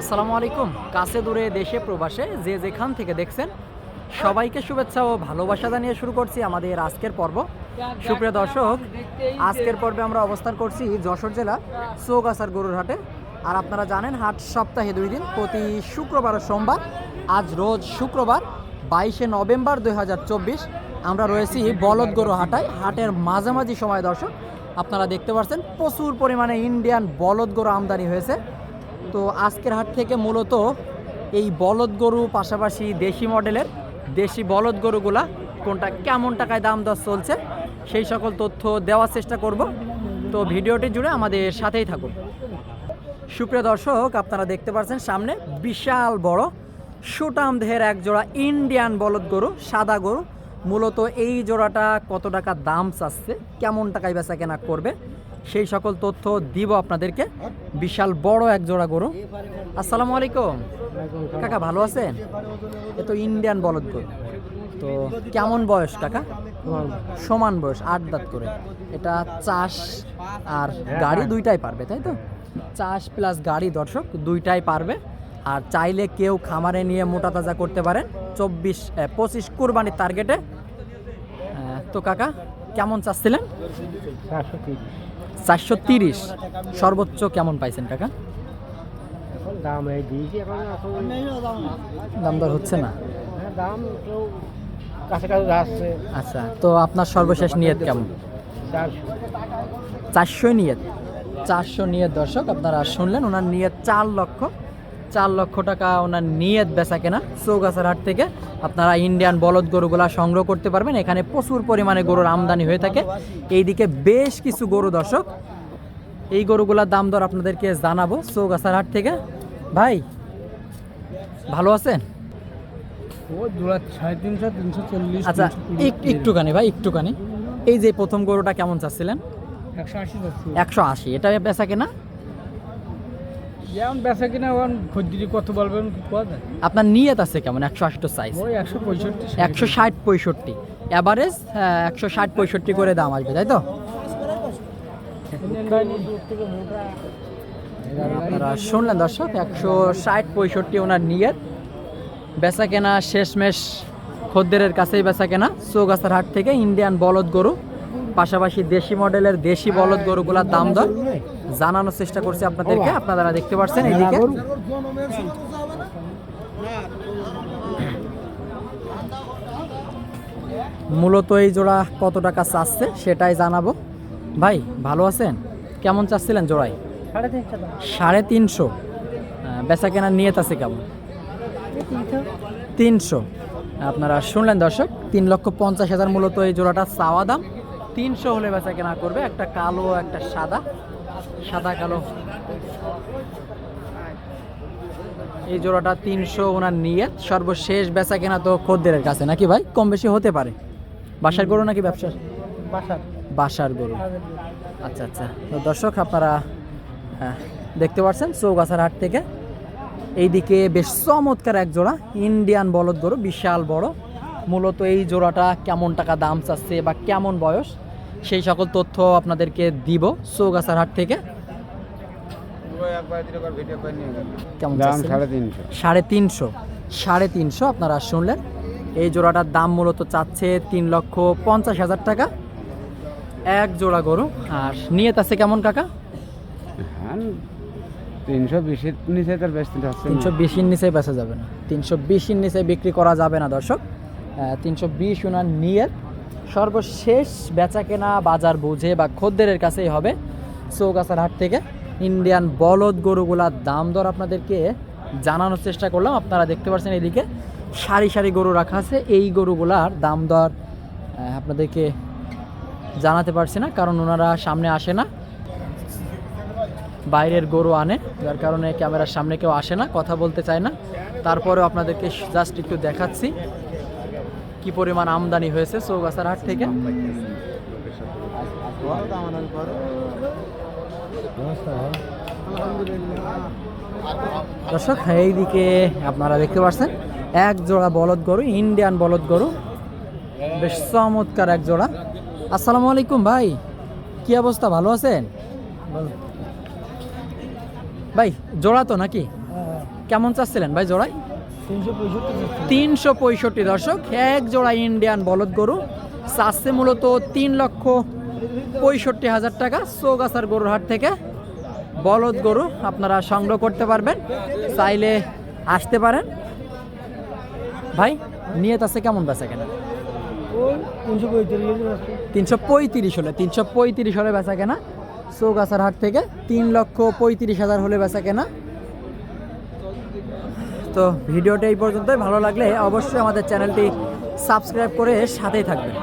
আসসালামু আলাইকুম। কাছে দূরে, দেশে, প্রবাসে যে যেখান থেকে দেখছেন, সবাইকে শুভেচ্ছা ও ভালোবাসা জানিয়ে শুরু করছি আমাদের আজকের পর্ব। সুপ্রিয় দর্শক, আজকের পর্বে আমরা অবস্থান করছি যশোর জেলা চৌগাছার গরুর হাটে। আর আপনারা জানেন, হাট সপ্তাহে দুই দিন, প্রতি শুক্রবার ও সোমবার, আজ রোজ শুক্রবার, বাইশে নভেম্বর দুই হাজার চব্বিশ, আমরা রয়েছি বলদ গরু হাটায়। হাটের মাঝামাঝি সময় দর্শক, আপনারা দেখতে পাচ্ছেন, প্রচুর পরিমাণে ইন্ডিয়ান বলদ গরু আমদানি হয়েছে। তো আজকের হাট থেকে মূলত এই বলদ গরু পাশাপাশি দেশি মডেলের দেশি বলদ গরুগুলা কোনটা কেমন টাকায় দাম দর চলছে, সেই সকল তথ্য দেওয়ার চেষ্টা করব। তো ভিডিওটি জুড়ে আমাদের সাথেই থাকুন। সুপ্রিয় দর্শক, আপনারা দেখতে পাচ্ছেন সামনে বিশাল বড় সুটাম দেহের এক জোড়া ইন্ডিয়ান বলদ গরু, সাদা গরু। মূলত এই জোড়াটা কত টাকা দাম চাচ্ছে, কেমন টাকায় বেচা কেনা করবে সেই সকল তথ্য দিব আপনাদেরকে। বিশাল বড় এক জোড়া গরু। আসসালামু আলাইকুম। কাকা, ভালো আছেন? এ তো ইন্ডিয়ান বলদ গরু। তো কেমন বয়স কাকা? সমান বয়স, আট দাঁত করে। এটা চাষ আর গাড়ি দুইটাই পারবে, তাই তো? চাষ প্লাস গাড়ি দর্শক দুইটাই পারবে। আর চাইলে কেউ খামারে নিয়ে মোটা তাজা করতে পারেন। চব্বিশ পঁচিশ কুরবানির টার্গেটে তো কাকা কেমন চাচ্ছিলেন? চারশো তিরিশ। সর্বোচ্চ কেমন পাইছেন এখন দাম দর হচ্ছে না? দাম আচ্ছা তো আপনার সর্বশেষ নিয়ত কেমন? চারশো নিয়ত। চারশো নিয়ত দর্শক, আপনারা শুনলেন, ওনার নিয়ত চার লক্ষ। চার লক্ষ টাকা ওনার নিয়ত বেচা কেনা চৌগাছার হাট থেকে। আপনারা ইন্ডিয়ান বলদ গরুগুলা সংগ্রহ করতে পারবেন। এখানে প্রচুর পরিমাণে গরুর আমদানি হয়ে থাকে। এইদিকে বেশ কিছু গরু দর্শক। এই গরুগুলার দাম দর আপনাদেরকে জানাব চৌগাছার হাট থেকে। ভাই ভালো আছেন? আচ্ছা একটুখানি ভাই একটুখানি। এই যে প্রথম গরুটা কেমন চাচ্ছিলেন? একশো আশি একশো আশি। এটা বেচা কেনা? যেমন বেচা কিনা এখন খদ্দিরি কত বলবেন পাওয়া যায়? আপনার নিয়ত আছে কেমন? একশো আশিটা সাইজ ওই একশো পঁয়ষট্টি একশো ষাট পঁয়ষট্টি। অ্যাভারেজ একশো ষাট পঁয়ষট্টি করে দাম আসবে তাই তো? আপনারা শুনলেন দর্শক একশো ষাট পঁয়ষট্টি ওনার নিয়ত। বেচা কেনা শেষমেশ খদ্দেরের কাছেই বেচা কেনা চৌগাছার হাট থেকে ইন্ডিয়ান বলদ গরু। পাশাপাশি দেশি মডেলের দেশি বলদ গরুগুলার দাম দর জানানোর চেষ্টা করছি আপনাদেরকে। আপনারা দেখতে পাচ্ছেন এইদিকে মূলত এই জোড়া কত টাকা চাচ্ছে সেটাই জানাব। ভাই ভালো আছেন? কেমন চাচ্ছিলেন জোড়াই সাড়ে তিনশো দাম। সাড়ে তিনশো। বেচা কেনার নিয়ত আছে কেমন? তিনশো। আপনারা শুনলেন দর্শক তিন লক্ষ পঞ্চাশ হাজার মূলত এই জোড়াটা চাওয়া দাম। তিনশো হলে বেচা কেনা করবে। একটা কালো একটা সাদা। সাদা কালো। এই জোড়াটা তিনশো ওনার নিয়ত। সর্বশেষ বেচা কেনা তো খদ্দেরের কাছে নাকি ভাই? কম বেশি হতে পারে। বাসার গরু নাকি ব্যবসার? বাসার। বাসার গরু। আচ্ছা আচ্ছা। তো দর্শক আপনারা হ্যাঁ, দেখতে পাচ্ছেন চৌগাছার হাট থেকে। এইদিকে বেশ চমৎকার এক জোড়া ইন্ডিয়ান বলদ গরু বিশাল বড়। মূলত এই জোড়াটা কেমন টাকা দাম চাচ্ছে বা কেমন বয়স সেই সকল তথ্য আপনাদেরকে দিব চৌগাছার হাট থেকে? সাড়ে তিনশো। সাড়ে তিনশো আপনারা শুনলেন। এই জোড়াটার দাম মূলত চাচ্ছে তিন লক্ষ পঞ্চাশ হাজার টাকা। এক জোড়া গরু আর নিয়ে আছে কেমন কাকা? হ্যাঁ তিনশো বিশের নিচে। তিনশো বিশের নিচে বেচা যাবে না। তিনশো বিশের নিচে বিক্রি করা যাবে না দর্শক। তিনশো বিশ ওনার নিয়ত সর্বশেষ বেচা কেনা বাজার বুঝে বা খদ্দেরের কাছেই হবে চৌগাছার হাট থেকে। ইন্ডিয়ান বলদ গরুগুলার দাম দর আপনাদেরকে জানানোর চেষ্টা করলাম। আপনারা দেখতে পাচ্ছেন এদিকে সারি সারি গরু রাখা আছে। এই গরুগুলার দাম দর আপনাদেরকে জানাতে পারছি না, কারণ ওনারা সামনে আসে না। বাইরের গরু আনে, যার কারণে ক্যামেরার সামনে কেউ আসে না, কথা বলতে চায় না। তারপরেও আপনাদেরকে জাস্ট একটু দেখাচ্ছি। কি পরিমাণ আমদানি হয়েছে চৌগাছার হাট থেকে? দর্শক এইদিকে আপনারা দেখতে পাচ্ছেন এক জোড়া বলদ গরু ইন্ডিয়ান বলদ গরু। বেশ চমৎকার এক জোড়া। আসসালামু আলাইকুম ভাই কি অবস্থা ভালো আছেন? ভাই জোড়া তো নাকি? কেমন চাচ্ছিলেন ভাই জোড়াই তিনশো পঁয়ষট্টি দর্শক, এক জোড়া ইন্ডিয়ান বলদ গরু। চাচ্ছে মূলত তিন লক্ষ পঁয়ষট্টি হাজার টাকা চৌগাছার গরুর হাট থেকে বলদ গরু আপনারা সংগ্রহ করতে পারবেন, চাইলে আসতে পারেন। ভাই, নিয়ত আছে কেমন বেচা কেনা? তিনশো পঁয়ত্রিশ হলে, তিনশো পঁয়ত্রিশ হলে বেচা কেনা। চৌগাছার হাট থেকে তিন লক্ষ পঁয়ত্রিশ হাজার হলে বেচা কেনা। তো ভিডিওটা এই পর্যন্তই। ভালো লাগলে অবশ্যই আমাদের চ্যানেলটি সাবস্ক্রাইব করে সাথেই থাকবেন।